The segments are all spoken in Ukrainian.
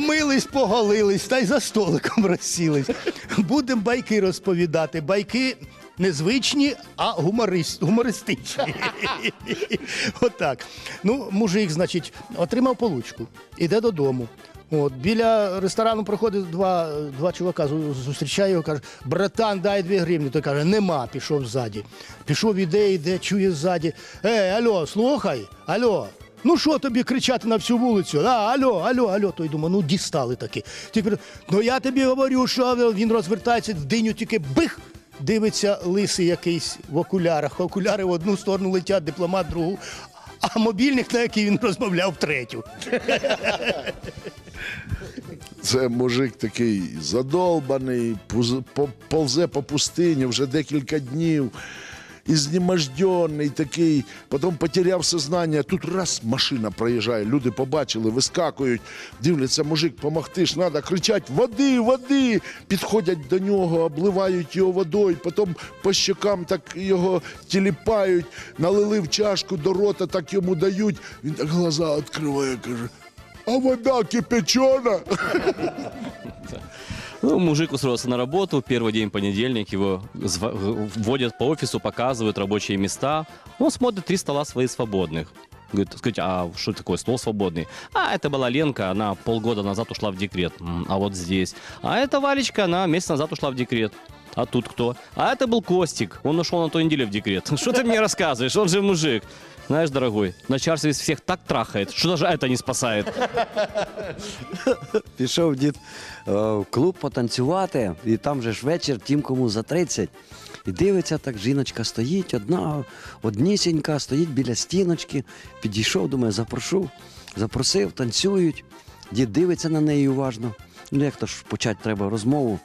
Вмились, поголились та й за столиком розсілись. Будемо байки розповідати. Байки незвичні, а гуморист, гумористичні. Отак. Ну, мужик, значить, отримав получку, іде додому. От, біля ресторану проходить два, два чувака, зустрічає його, каже, братан, дай дві гривні. Той каже, нема, пішов ззаді. Пішов, іде, іде, чує ззаді. Ей, алло, слухай, алло. Ну що тобі кричати на всю вулицю? А, алло, алло, алло. Той думає, ну дістали таки. Тепер, ну я тобі говорю, що він розвертається в диню, тільки бих. Дивиться лисий якийсь в окулярах. Окуляри в одну сторону летять, дипломат в другу, а мобільник, на який він розмовляв, в третю. Це мужик такий задолбаний, повзе по пустині вже декілька днів. Ізнеможденний такий, потім потеряв сознання. Тут раз машина проїжджає, люди побачили, вискакують, дивляться, мужик, помогти ж треба, кричать води, води. Підходять до нього, обливають його водою, потім по щокам так його тіліпають, налили в чашку до рота, так йому дають. Він так глаза відкриває, каже. А вода кипячена. Ну, мужик устроился на работу, первый день понедельник, его зва- вводят по офису, показывают рабочие места. Он смотрит, три стола свои свободных. Говорит, скажите, а что такое стол свободный? А, это была Ленка, она полгода назад ушла в декрет. М, А вот здесь. А это Валечка, она месяц назад ушла в декрет. А тут кто? А это был Костик. Он ушел на той неделе в декрет. Что ты мне рассказываешь? Он же мужик. Знаешь, дорогой, начальство из всех так трахает, что даже это не спасает. Пішов дід е, в клуб потанцювати, і там же ж вечір, тим кому за 30. І дивиться, так жіночка стоїть, одна, однісінька, стоїть біля стіночки. Підійшов, думає, запрошу, запросив, танцюють. Дід дивиться на неї уважно. Ну, як то ж почати треба розмову.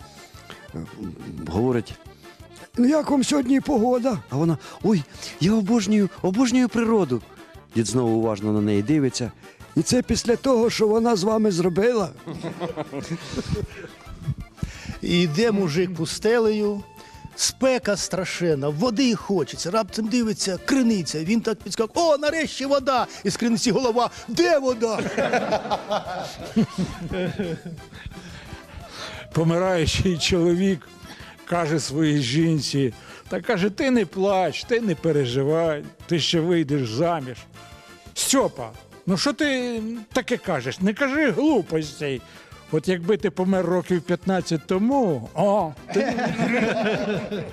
Е, Говорить, ну як вам сьогодні погода? А вона, ой, я обожнюю, обожнюю природу. Дід знову уважно на неї дивиться. І це після того, що вона з вами зробила. І йде мужик пустелею, спека страшенна, води хочеться. Раптом дивиться, криниця. Він так підскакав, о, нарешті вода! І з криниці голова, де вода? помираючий чоловік каже своїй жінці, та каже, ти не плач, ти не переживай, ти ще вийдеш заміж. Стьопа, ну що ти таке кажеш? Не кажи глупостей. От якби ти помер років 15 тому, о, ти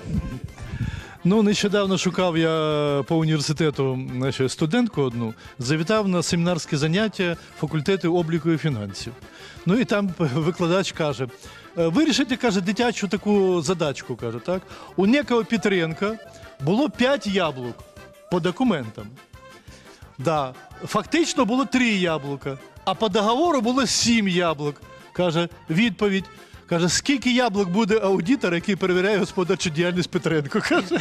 Ну, нещодавно шукав я по університету значить, студентку одну, завітав на семінарське заняття факультету обліку і фінансів. Ну і там викладач каже: «Е, вирішите, каже, дитячу таку задачку. каже, так? У некого Петренка було 5 яблук по документам. Да, фактично було 3 яблука, а по договору було 7 яблук. Каже, відповідь. Каже, скільки яблук буде аудитор, який перевіряє господарчу діяльність Петренко? Каже.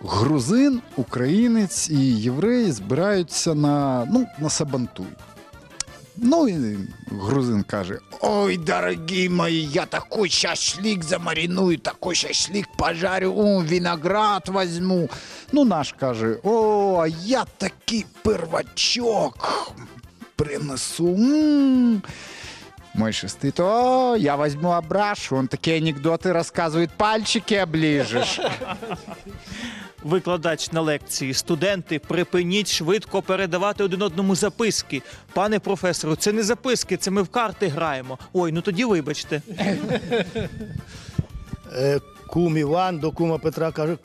грузин, українець і єврей збираються на, ну, на Сабантуй. Ну і грузин каже: Ой, дорогі мої, я такой шашлик замариную, такой шашлик пожарю, о, виноград возьму. Ну, наш каже: О, я такий первачок принесу. м Мой шестый, о, я возьму обрашу, он такие анекдоты рассказывает, пальчики оближешь. Викладач на лекції. Студенти, припиніть швидко передавати один одному записки. Пане професору, це не записки, це ми в карти граємо. Ой, ну тоді вибачте. Е, кум Іван до кума Петра каже: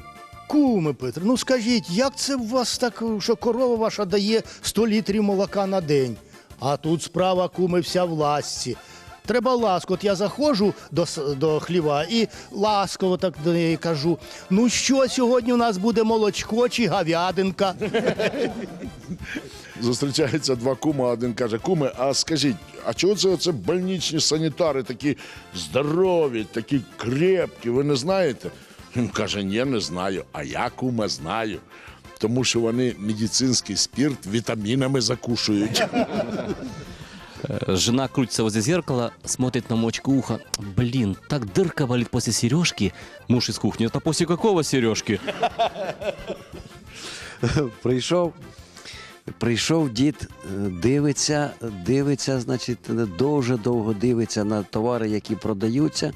Куме Петре, ну скажіть, як це у вас так, що корова ваша дає 100 літрів молока на день? А тут справа куми вся в ласці. Треба ласку. От я заходжу до, с- до хліва і ласково так до неї кажу: ну що сьогодні у нас буде молочко чи гав'ядинка? Зустрічаються два кума, один каже: Куме, а скажіть, а чого це оце больничні санітари такі здорові, такі крепкі, ви не знаєте? Він каже, ні, не знаю. А я куме знаю Тому що вони медицинський спірт вітамінами закушують. Э, Жена крутится возле зеркала, смотрит на мочку уха. Блин, так дырка болит после сережки. Муж из кухни. Это после какого сережки? прийшов Прийшов дід, е, дивиться, дивиться, значить, дуже довго дивиться на товари, які продаються,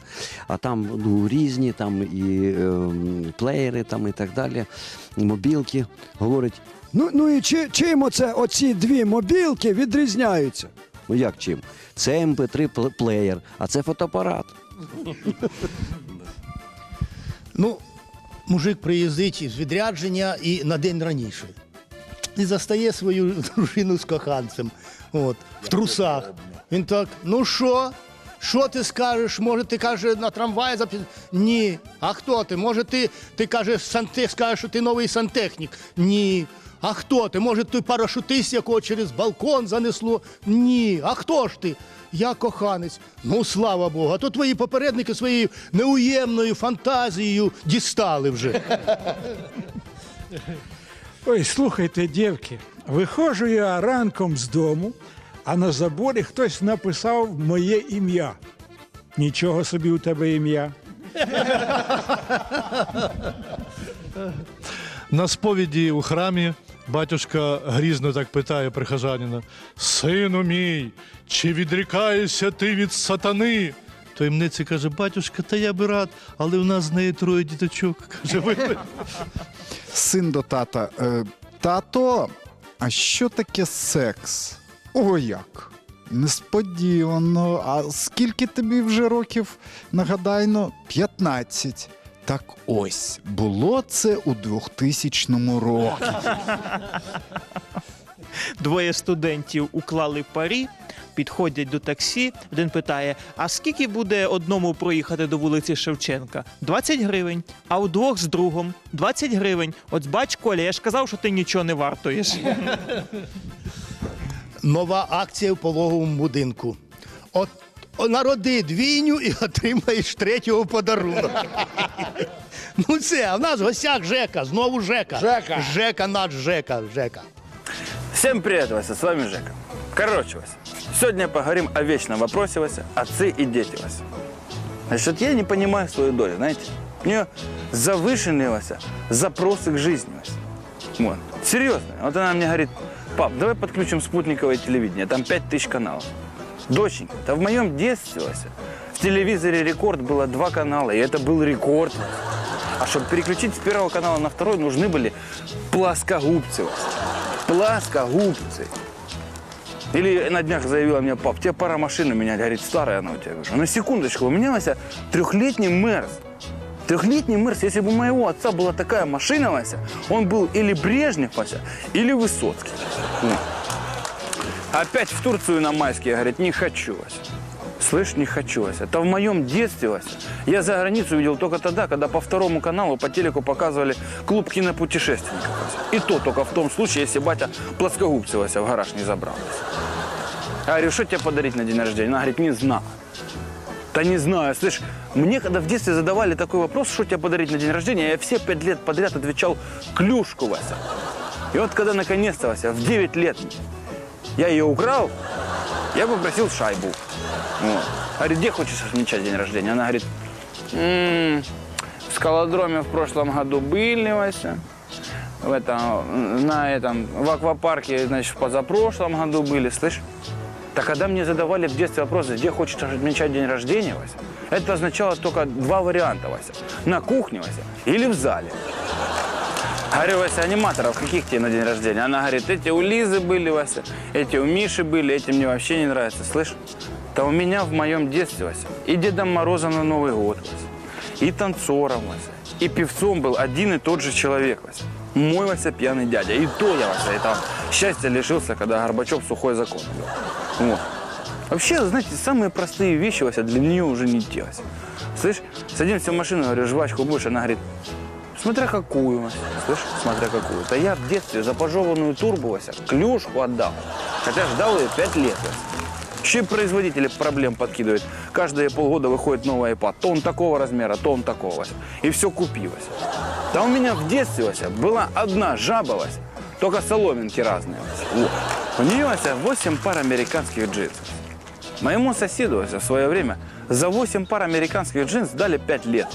а там ну, різні, там і ем, плеєри, там і так далі, мобілки. Говорить, Ну, ну і чи, чим оце оці дві мобілки відрізняються? ну як чим? Це MP3 плеєр, а це фотоапарат. Ну, мужик приїздить з відрядження і на день раніше. І застає свою дружину з коханцем. От, в трусах. Він так, ну що? Що ти скажеш? Може, ти каже на трамваї запі... Ні. А хто ти? Може, ти, ти кажеш, санте... скажеш, що ти новий сантехнік? Ні. А хто ти? Може, той парашутист, якого через балкон занесло? Ні. А хто ж ти? Я коханець. Ну, слава Богу. А то твої попередники своєю неуємною фантазією дістали вже. Ой, слухайте, дівки, виходжу я ранком з дому, а на заборі хтось написав моє ім'я. Нічого собі у тебе ім'я. На сповіді у храмі батюшка грізно так питає прихожанина: Сину мій, чи відрікаєшся ти від сатани? Таємниці каже, батюшка, та я би рад, але в нас з неї троє діточок. Каже, ви. Син до тата. Е, Тато, а що таке секс? О, як? Несподівано. А скільки тобі вже років? Нагадайно, 15. Так ось, було це у 2000 році. Двоє студентів уклали парі, підходять до таксі. Один питає: а скільки буде одному проїхати до вулиці Шевченка? 20 гривень. А удвох з другом 20 гривень. От бач, Коля, я ж казав, що ти нічого не вартуєш. Нова акція в пологовому будинку. От народи двійню і отримаєш третього подарунок. ну це, а в нас в гостях Жека, знову Жека. Жека. Жека наш Жека. Жека. Всем привет, Вася, с вами Жека. Короче, Вася, сегодня поговорим о вечном вопросе, Вася, отцы и дети, Вася. Значит, я не понимаю свою долю, знаете. У нее завышенные, Вася, запросы к жизни, Вася. Вот. Серьезно. Вот она мне говорит, пап, давай подключим спутниковое телевидение, там 5000 каналов. Доченька, да в моем детстве, Вася, в телевизоре «Рекорд» было два канала, и это был рекорд. А чтобы переключить с первого канала на второй, нужны были плоскогубцы, Вася. Плоскогубцы. Или на днях заявила мне, пап, тебе пора машину менять. Говорит, старая она у тебя. Я говорю, на секундочку, у меня, Вася, трехлетний Мерс. Трехлетний Мерс, если бы у моего отца была такая машина, Вася, он был или Брежнев, Вася, или Высоцкий. Ну. Опять в Турцию на майские, говорит, не хочу, Вася. Слышь, не хочу, Вася. Это в моем детстве, Вася. Я за границу видел только тогда, когда по второму каналу по телеку показывали клуб кинопутешественников, Вася. И то только в том случае, если батя плоскогубцы, Вася, в гараж не забрал. Вася. Я говорю, что тебе подарить на день рождения? Она говорит, не знаю. Да не знаю, слышь, мне когда в детстве задавали такой вопрос, что тебе подарить на день рождения, я все пять лет подряд отвечал клюшку, Вася. И вот когда наконец-то, Вася, в 9 лет я ее украл, я попросил шайбу. Вот. Говорит, где хочешь отмечать день рождения? Она говорит, «М, в скалодроме в прошлом году были, Вася. В этом, на этом, в аквапарке, значит, в позапрошлом году были, слышь? Так когда мне задавали в детстве вопросы, где хочешь отмечать день рождения, Вася, это означало только два варианта, Вася. На кухне, Вася, или в зале. Говорю, Вася, аниматоров каких тебе на день рождения? Она говорит, эти у Лизы были, Вася, эти у Миши были, эти мне вообще не нравятся, слышь? Да у меня в моем детстве, Вася, и Дедом Морозом на Новый год, Вася, и танцором, Вася, и певцом был один и тот же человек, Вася. Мой, Вася, пьяный дядя. И то я, Вася, этого счастья лишился, когда Горбачев сухой закон ввел. Вот. Вообще, знаете, самые простые вещи, Вася, для нее уже не те, Вася. Слышь, садимся в машину, говорю, жвачку будешь? Она говорит, смотря какую, Вася. Слышь, смотря какую. Да я в детстве за пожеванную турбу, Вася, клюшку отдал. Хотя ждал ее пять лет, Вася. И производители проблем подкидывают. Каждые полгода выходит новый iPad. То он такого размера, то он такого. И все купи, Вася. Да у меня в детстве, Вася, была одна жаба, Вася. Только соломинки разные, Вася. У нее, Вася, 8 пар американских джинсов. Моему соседу, Вася, в свое время за 8 пар американских джинс дали 5 лет.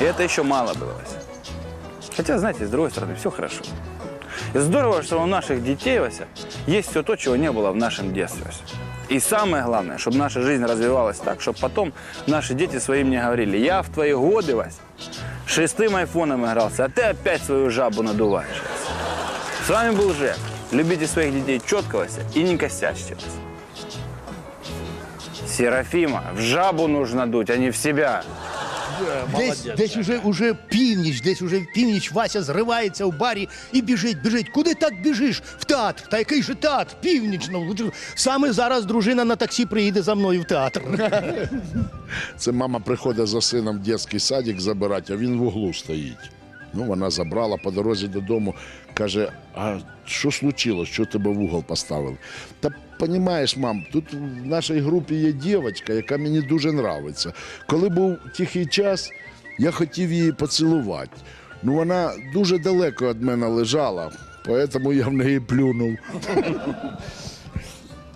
И это еще мало было, Вася. Хотя, знаете, с другой стороны, все хорошо. И здорово, что у наших детей, Вася, есть все то, чего не было в нашем детстве. Вася. И самое главное, чтобы наша жизнь развивалась так, чтобы потом наши дети своим не говорили, я в твои годы, Вася, шестым айфоном игрался, а ты опять свою жабу надуваешь. Вася. С вами был Жек. Любите своих детей четко, Вася, и не косячьте. Вася. Серафима, в жабу нужно дуть, а не в себя. Десь, десь уже, уже північ, десь уже північ Вася зривається в барі і біжить, біжить. Куди так біжиш? В театр. Та який же театр? Північ. Ну, саме зараз дружина на таксі приїде за мною в театр. Це мама приходить за сином в дитячий садик забирати, а він в углу стоїть. Ну, вона забрала по дорозі додому, каже: а що случилось, що тебе в угол поставили? Та розумієш, мам, тут в нашій групі є дівчинка, яка мені дуже нравиться. Коли був тихий час, я хотів її поцілувати. Ну, вона дуже далеко від мене лежала, тому я в неї плюнув.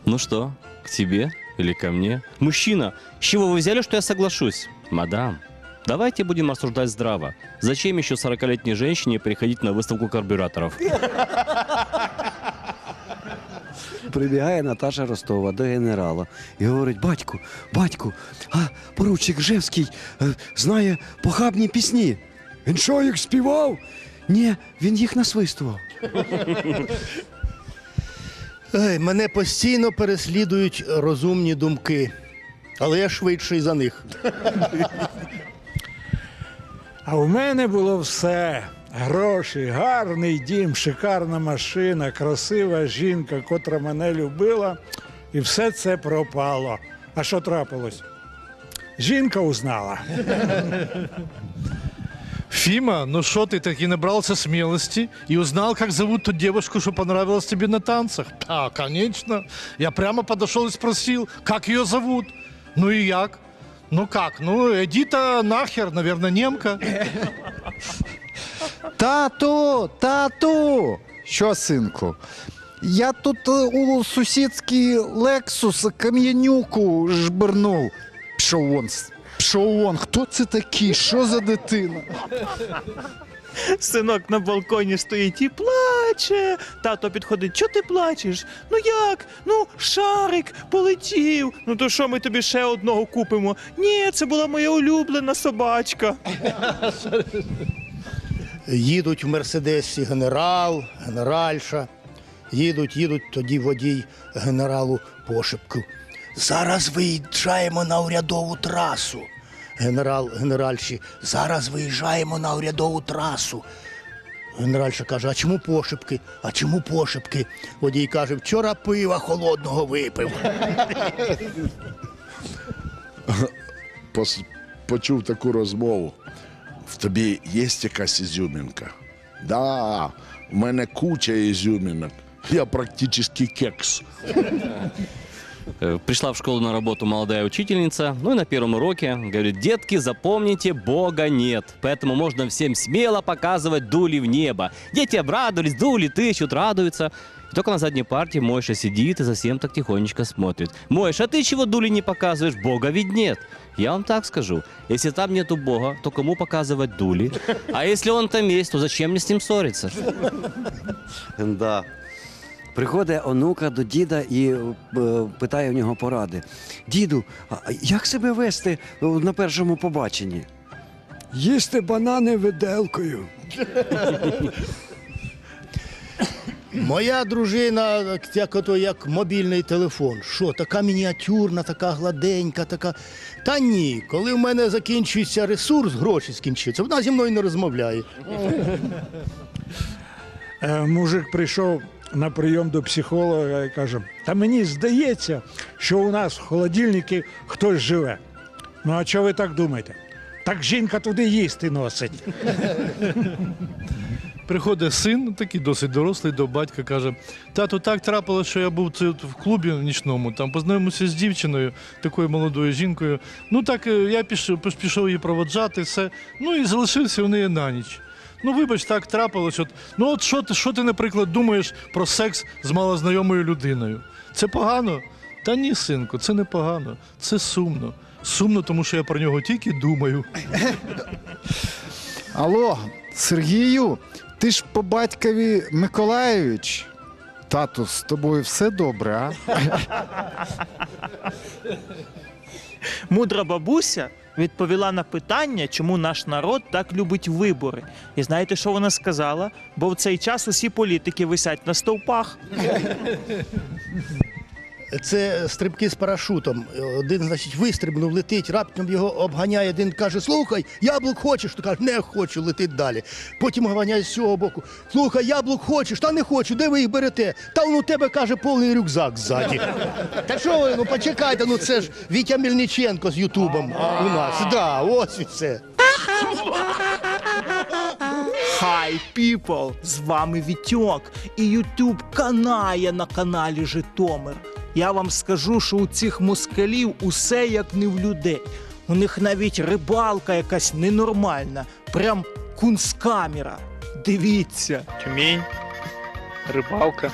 Ну что, к тебе или ко мне? Мужчина, с чего вы взяли, что я соглашусь? Мадам, давайте будем рассуждать здраво. Зачем еще 40-летней женщине приходить на выставку карбюраторов? Прибігає Наташа Ростова до генерала і говорить: батьку, батьку, а поручик Жевський е, знає похабні пісні. Він що їх співав? Ні, він їх насвистував. Ей, мене постійно переслідують розумні думки. Але я швидший за них. А у мене було все. Гроші, гарний дім, шикарна машина, красива жінка, котра мене любила, і все це пропало. А що трапилось? Жінка узнала. Фима, ну что ты таки набрался смелости и узнал, как зовут ту девушку, что понравилась тебе на танцах? Да, конечно. Я прямо подошел и спросил, как ее зовут. Ну и як? Ну как? Ну, Эдита нахер, наверное, немка. Тату, тату! Що, синку? Я тут е, у сусідський Лексус кам'янюку жбернув. Пішов вон, пішов вон. Хто це такий? Що за дитина? Синок на балконі стоїть і плаче. Тато підходить, чого ти плачеш? Ну як? Ну, шарик полетів. Ну то що ми тобі ще одного купимо? Ні, це була моя улюблена собачка. Їдуть в Мерседесі генерал, генеральша. Їдуть, їдуть, тоді водій генералу пошепку. Зараз виїжджаємо на урядову трасу. Генерал генеральші, зараз виїжджаємо на урядову трасу. Генеральша каже, а чому пошепки? А чому пошепки? Водій каже, вчора пива холодного випив. Почув таку розмову. В тобі є якась ізюмінка? Да, в мене куча ізюмінок. Я практично кекс. Э, Пришла в школу на работу молодая учительница, ну и на первом уроке говорит, детки, запомните, Бога нет, поэтому можно всем смело показывать дули в небо. Дети обрадовались, дули, тыщут, радуются. И только на задней партии Мойша сидит и совсем так тихонечко смотрит. Мойш, а ты чего дули не показываешь? Бога ведь нет. Я вам так скажу, если там нету Бога, то кому показывать дули? А если он там есть, то зачем мне с ним ссориться? Да. Приходить онука до діда і е, питає в нього поради. Діду, а як себе вести е, на першому побаченні? Їсти банани виделкою. Моя дружина, як, ото, як мобільний телефон. Що, така мініатюрна, така гладенька, така. Та ні, коли в мене закінчується ресурс, гроші скінчуються, вона зі мною не розмовляє. Е, мужик прийшов на прийом до психолога і каже: Та мені здається, що у нас в холодильнику хтось живе. Ну а чого ви так думаєте? Так жінка туди їсти носить. Приходить син, такий досить дорослий, до батька каже: тату, так трапилося, що я був в клубі нічному, там познайомився з дівчиною, такою молодою жінкою. Ну так е, я пішов, пішов її проводжати, все. Ну і залишився у неї на ніч. Ну, вибач, так трапилось. От, ну, от що ти, що ти, наприклад, думаєш про секс з малознайомою людиною? Це погано? Та ні, синку, це не погано, це сумно. Сумно, тому що я про нього тільки думаю. Алло, Сергію, ти ж по батькові Миколаєвич. Тату, з тобою все добре, а? Мудра бабуся відповіла на питання, чому наш народ так любить вибори. І знаєте, що вона сказала? Бо в цей час усі політики висять на стовпах. Це стрибки з парашутом. Один, значить, вистрибнув, летить, раптом його обганяє, один каже: Слухай, яблук хочеш? То каже, не хочу, летить далі. Потім обганяє з цього боку. Слухай, яблук хочеш, та не хочу, де ви їх берете? Та он у тебе каже повний рюкзак ззаді. Та що ви, ну почекайте, ну це ж Вітя Мельниченко з Ютубом у нас. Да, ось і все. Хай people! З вами Вітьок і Ютуб канає на каналі Житомир. Я вам скажу, що у цих москалів усе як не в людей. У них навіть рибалка якась ненормальна, прям кунсткамера. Дивіться. Тюмень, рибалка.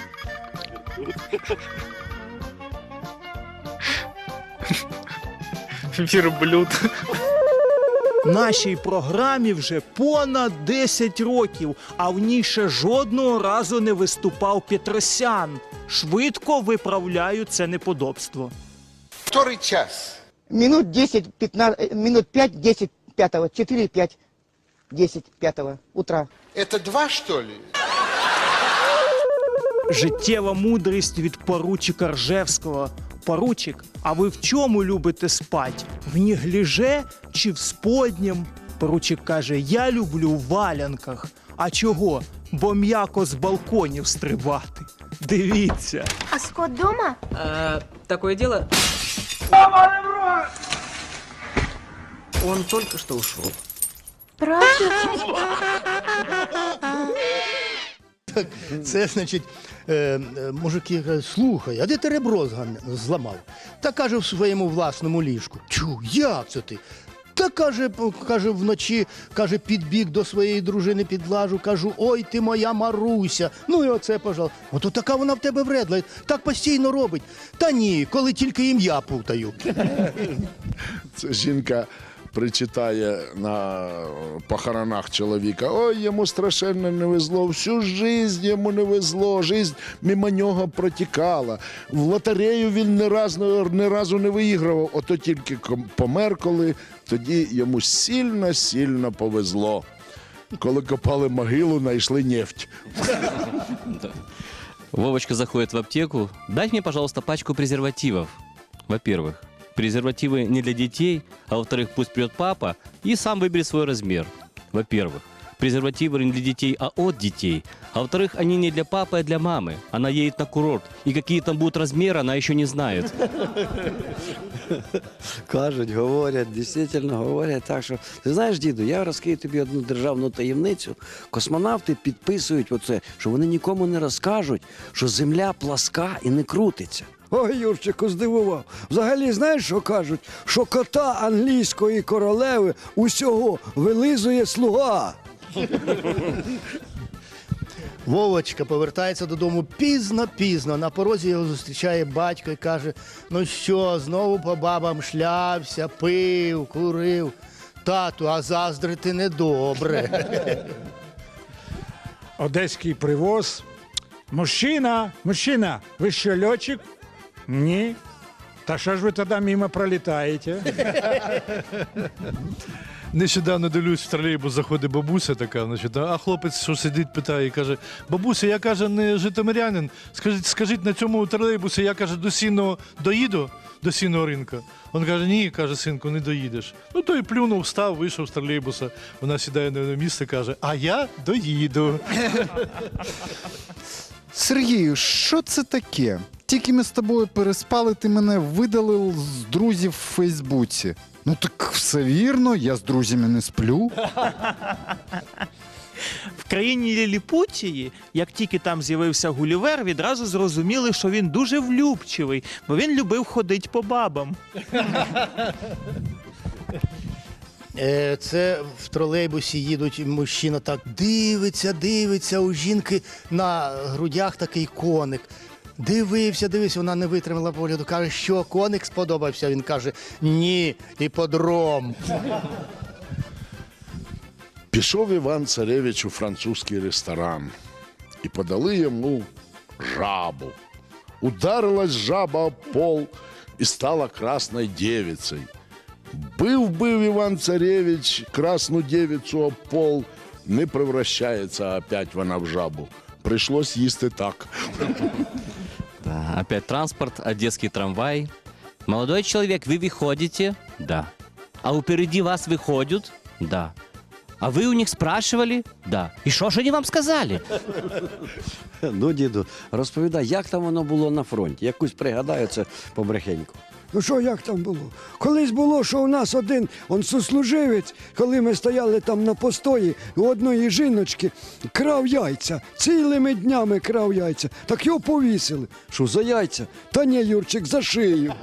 Верблюд. Нашій програмі вже понад 10 років, а в ній ще жодного разу не виступав Петросян. Швидко виправляю це неподобство. Который час? Минут 10, 15, минут 5, 10, 5, 4, 5, 10, 5 утра. Это два, что ли? Життєва мудрість від поручика Ржевського. Поручик, а ви в чому любите спать? В нігліже чи в споднім? Поручик каже: Я люблю в валянках. А чого? Бо м'яко з балконів стрибати. Дивіться. А Скотт дома? такое дело. Он только что ушел. Правда? Це значить, е, е, мужики кажуть, слухай, а де ти ребро зган- зламав? Та каже в своєму власному ліжку. Чу, як це ти? Та каже, каже, вночі, каже, підбіг до своєї дружини підлажу, кажу, ой ти моя Маруся. Ну і оце, пожалуйста. Ото така вона в тебе вредла, так постійно робить. Та ні, коли тільки ім'я путаю. Це жінка причитає на похоронах чоловіка. Ой, йому страшенно не везло. Всю жизнь йому не везло. Жизнь мимо нього протікала. В лотерею він ні разу, ні разу не виігрував. Ото тільки помер, коли тоді йому сильно-сильно повезло. Коли копали могилу, знайшли нефть. Вовочка заходит в аптеку. Дай мне, пожалуйста, пачку презервативов. Во-первых, презервативы не для детей, а во-вторых, пусть придет папа и сам выберет свой размер. Во-первых, презервативы не для детей, а от детей. А во-вторых, они не для папы, а для мамы. Она едет на курорт. И какие там будут размеры, она еще не знает. Кажуть, говорять, дійсно говорять так, що ти знаєш, діду, я розкрию тобі одну державну таємницю. Космонавти підписують оце, що вони нікому не розкажуть, що земля пласка і не крутиться. Ой, Юрчику, здивував. Взагалі, знаєш, що кажуть? Що кота англійської королеви усього вилизує слуга. Вовочка повертається додому пізно-пізно. На порозі його зустрічає батько і каже: ну що, знову по бабам шлявся, пив, курив. Тату, а заздрити недобре. Одеський привоз. Мужчина, мужчина, ви що, льотчик? Ні. Та що ж ви тоді мимо пролітаєте? Нещодавно дивлюсь, в тролейбус заходить бабуся така, значить, а хлопець, що сидить, питає і каже: Бабуся, я каже, не житомирянин. Скажіть, скажіть на цьому тролейбусі, я каже, до сіного доїду до сіного ринка. Він каже, ні, каже, синку, не доїдеш. Ну той плюнув, встав, вийшов з тролейбуса. Вона сідає на місце, каже, а я доїду. Сергію, що це таке? Тільки ми з тобою переспали, ти мене видалив з друзів в Фейсбуці. Ну так все вірно, я з друзями не сплю. В країні Ліліпутії, як тільки там з'явився Гулівер, відразу зрозуміли, що він дуже влюбчивий, бо він любив ходити по бабам. Е, Це в тролейбусі їдуть, мужчина так дивиться, дивиться, у жінки на грудях такий коник. Дивився, дивився, вона не витримала погляду. Каже, що коник сподобався. Він каже, ні, іподром. Пішов Іван Царевич у французький ресторан і подали йому жабу. Ударилась жаба об пол і стала красною девицей. Бив бив Іван Царевич красну девицю об пол, не превращається опять вона в жабу. Прийшлось їсти так. Да, опять транспорт, одесский трамвай. Молодой человек, вы выходите? Да. А впереди вас выходят? Да. А вы у них спрашивали? Да. И что же они вам сказали? Ну, діду, розповідай, як там воно було на фронті? Якусь пригадаю це побрехеньку. Ну що, як там було? Колись було, що у нас один он сослуживець, коли ми стояли там на постої, у одної жіночки крав яйця, цілими днями крав яйця. Так його повісили. Що за яйця? Та ні, Юрчик, за шию.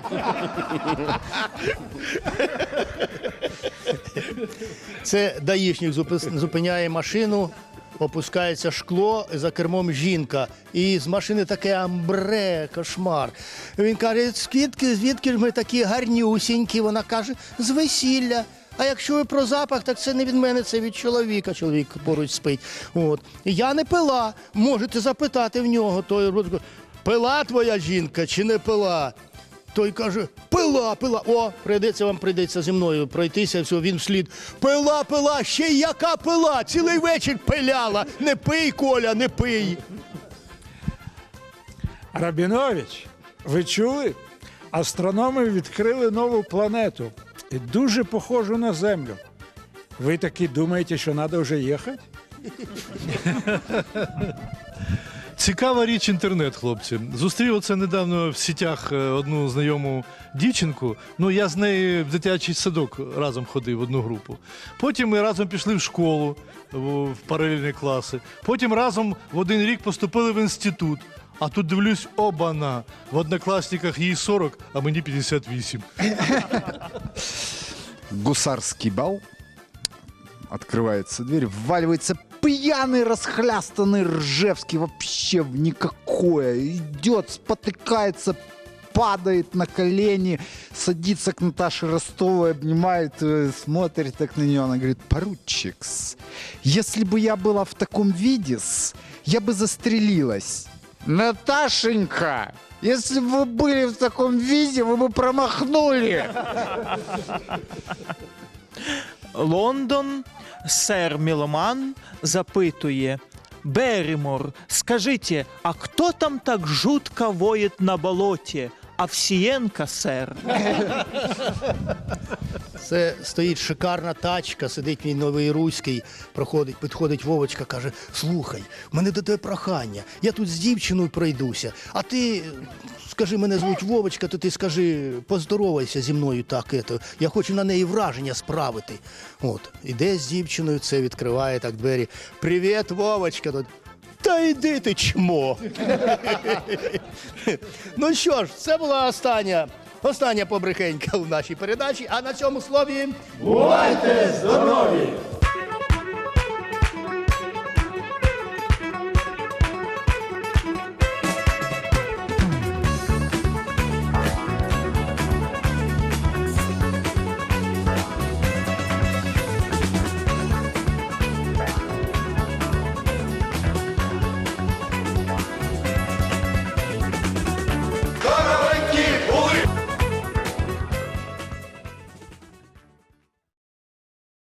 Це даїшник зупиняє машину, опускається шкло, за кермом жінка. І з машини таке амбре, кошмар. Він каже, звідки, звідки ж ми такі гарнюсінькі? Вона каже, з весілля. А якщо ви про запах, так це не від мене, це від чоловіка. Чоловік поруч спить. От. Я не пила. Можете запитати в нього. Той пила твоя жінка чи не пила? Той каже: пила, пила. О, прийдеться вам прийдеться зі мною пройтися, все, він вслід. Пила, пила, ще яка пила, цілий вечір пиляла. Не пий, Коля, не пий. Рабінович, ви чули? Астрономи відкрили нову планету і дуже похожу на Землю. Ви таки думаєте, що треба вже їхати? Цікава річ інтернет, хлопці. Зустрів оце недавно в сітях е, одну знайому дівчинку. Ну, я з нею в дитячий садок разом ходив в одну групу. Потім ми разом пішли в школу в в паралельні класи. Потім разом в один рік поступили в інститут. А тут дивлюсь, обана. В однокласниках їй 40, а мені 58. Гусарский бал. Открывается дверь, вваливается пьяный, расхлястанный Ржевский вообще в никакое. Идет, спотыкается, падает на колени, садится к Наташе Ростовой, обнимает, смотрит так на нее. Она говорит, поручик, если бы я была в таком виде, я бы застрелилась. Наташенька, если бы вы были в таком виде, вы бы промахнули. Лондон, сэр Міломан запитує. Берримор, скажите, а кто там так жутко воет на болоте? Овсієнка, сер. Це стоїть шикарна тачка, сидить мій новий руський, проходить, підходить Вовочка, каже: Слухай, в мене до тебе прохання. Я тут з дівчиною пройдуся, а ти. Скажи, мене звуть Вовочка, то ти скажи, поздоровайся зі мною так. Ето. Я хочу на неї враження справити. От, іде з дівчиною, це відкриває так двері. Привіт, Вовочка. Та йди ти чмо. ну що ж, це була остання, остання побрехенька в нашій передачі. А на цьому слові бувайте